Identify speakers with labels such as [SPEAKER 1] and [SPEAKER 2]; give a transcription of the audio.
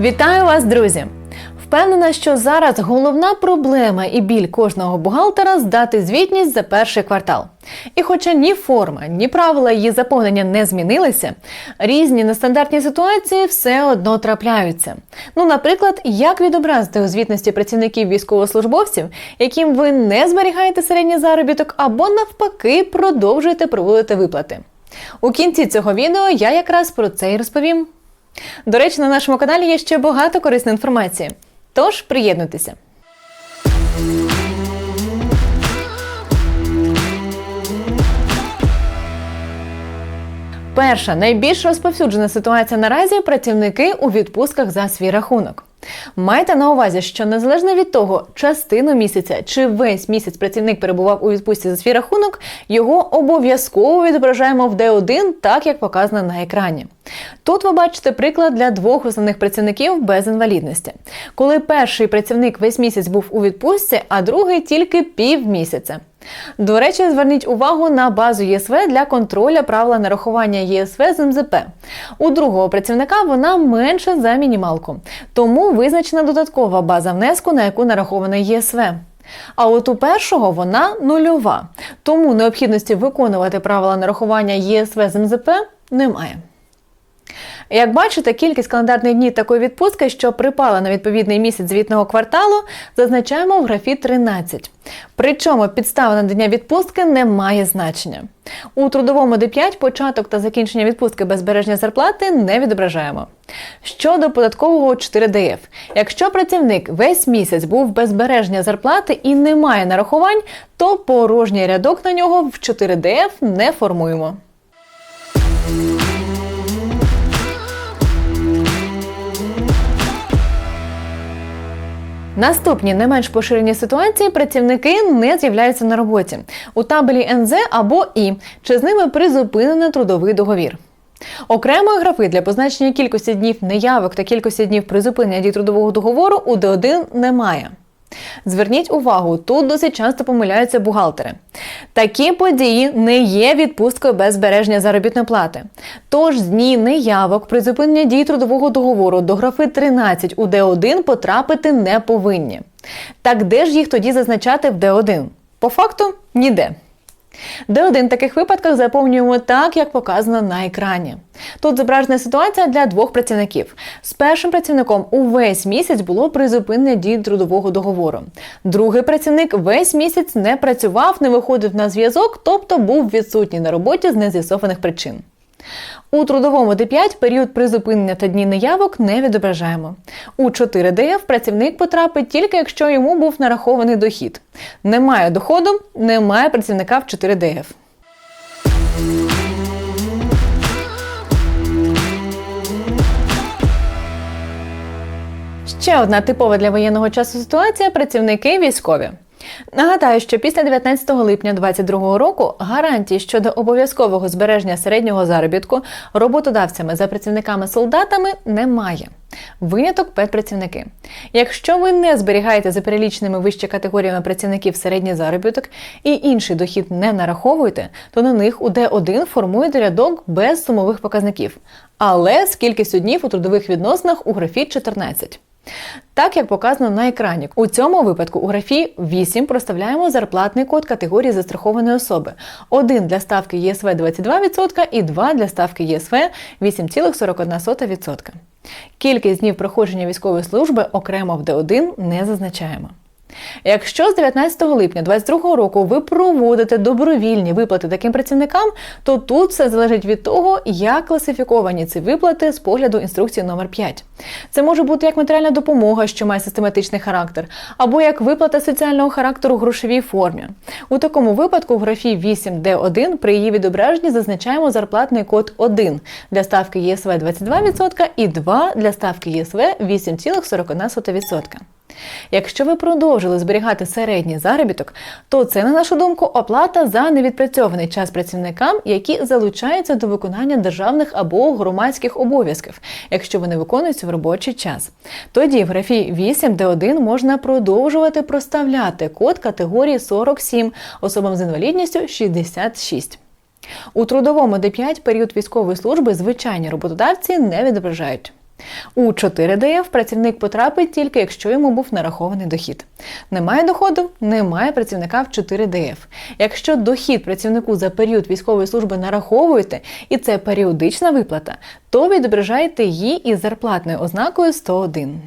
[SPEAKER 1] Вітаю вас, друзі! Впевнена, що зараз головна проблема і біль кожного бухгалтера здати звітність за перший квартал. І хоча ні форма, ні правила її заповнення не змінилися, різні нестандартні ситуації все одно трапляються. Ну, наприклад, як відобразити у звітності працівників військовослужбовців, яким ви не зберігаєте середній заробіток, або навпаки продовжуєте проводити виплати. У кінці цього відео я якраз про це і розповім. До речі, на нашому каналі є ще багато корисної інформації. Тож приєднуйтеся. Перша найбільш розповсюджена ситуація наразі працівники у відпусках за свій рахунок. Майте на увазі, що незалежно від того, частину місяця чи весь місяць працівник перебував у відпустці за свій рахунок, його обов'язково відображаємо в D1, так як показано на екрані. Тут ви бачите приклад для двох основних працівників без інвалідності, коли перший працівник весь місяць був у відпустці, а другий тільки півмісяця. До речі, зверніть увагу на базу ЄСВ для контроля правила нарахування ЄСВ з МЗП. У другого працівника вона менша за мінімалку, тому визначена додаткова база внеску, на яку нарахована ЄСВ. А от у першого вона нульова, тому необхідності виконувати правила нарахування ЄСВ з МЗП немає. Як бачите, кількість календарних днів такої відпустки, що припала на відповідний місяць звітного кварталу, зазначаємо в графі 13. Причому підстава надання відпустки не має значення. У трудовому Д5 початок та закінчення відпустки без збереження зарплати не відображаємо. Щодо податкового 4ДФ, якщо працівник весь місяць був без збереження зарплати і не має нарахувань, то порожній рядок на нього в 4ДФ не формуємо. Наступні не менш поширені ситуації працівники не з'являються на роботі у табелі НЗ або І, чи з ними призупинено трудовий договір. Окремої графи для позначення кількості днів неявок та кількості днів призупинення дій трудового договору у Д1 немає. Зверніть увагу, тут досить часто помиляються бухгалтери. Такі події не є відпусткою без збереження заробітної плати. Тож з дні неявок призупинення дій трудового договору до графи 13 у Д1 потрапити не повинні. Так де ж їх тоді зазначати в Д1? По факту ніде. Д1 таких випадках заповнюємо так, як показано на екрані. Тут зображена ситуація для двох працівників. З першим працівником увесь місяць було призупинення дії трудового договору. Другий працівник весь місяць не працював, не виходив на зв'язок, тобто був відсутній на роботі з нез'ясованих причин. У трудовому Д5 період призупинення та дні неявок не відображаємо. У 4 ДФ працівник потрапить тільки якщо йому був нарахований дохід. Немає доходу, немає працівника в 4 ДФ. Ще одна типова для воєнного часу ситуація працівники військові. Нагадаю, що після 19 липня 2022 року гарантії щодо обов'язкового збереження середнього заробітку роботодавцями за працівниками-солдатами немає. Виняток педпрацівники. Якщо ви не зберігаєте за переліченими вище категоріями працівників середній заробіток і інший дохід не нараховуєте, то на них у Д1 формуєте рядок без сумових показників, але з кількістю днів у трудових відносинах у графі 14. Так як показано на екрані. У цьому випадку у графі 8 проставляємо зарплатний код категорії застрахованої особи. Один для ставки ЄСВ 22% і два для ставки ЄСВ 8,41%. Кількість днів проходження військової служби окремо в Д1 не зазначаємо. Якщо з 19 липня 2022 року ви проводите добровільні виплати таким працівникам, то тут все залежить від того, як класифіковані ці виплати з погляду інструкції номер 5 Це може бути як матеріальна допомога, що має систематичний характер, або як виплата соціального характеру в грошовій формі. У такому випадку в графі 8D1 при її відображенні зазначаємо зарплатний код 1 для ставки ЄСВ 22% і 2 для ставки ЄСВ 8,41%. Якщо ви продовжили зберігати середній заробіток, то це, на нашу думку, оплата за невідпрацьований час працівникам, які залучаються до виконання державних або громадських обов'язків, якщо вони виконуються в робочий час. Тоді в графі 8 Д1 можна продовжувати проставляти код категорії 47 особам з інвалідністю 66. У трудовому Д5 період військової служби звичайні роботодавці не відображають. У 4 ДФ працівник потрапить тільки якщо йому був нарахований дохід. Немає доходу, немає працівника в 4 ДФ. Якщо дохід працівнику за період військової служби нараховуєте, і це періодична виплата, то відображаєте її із зарплатною ознакою 101.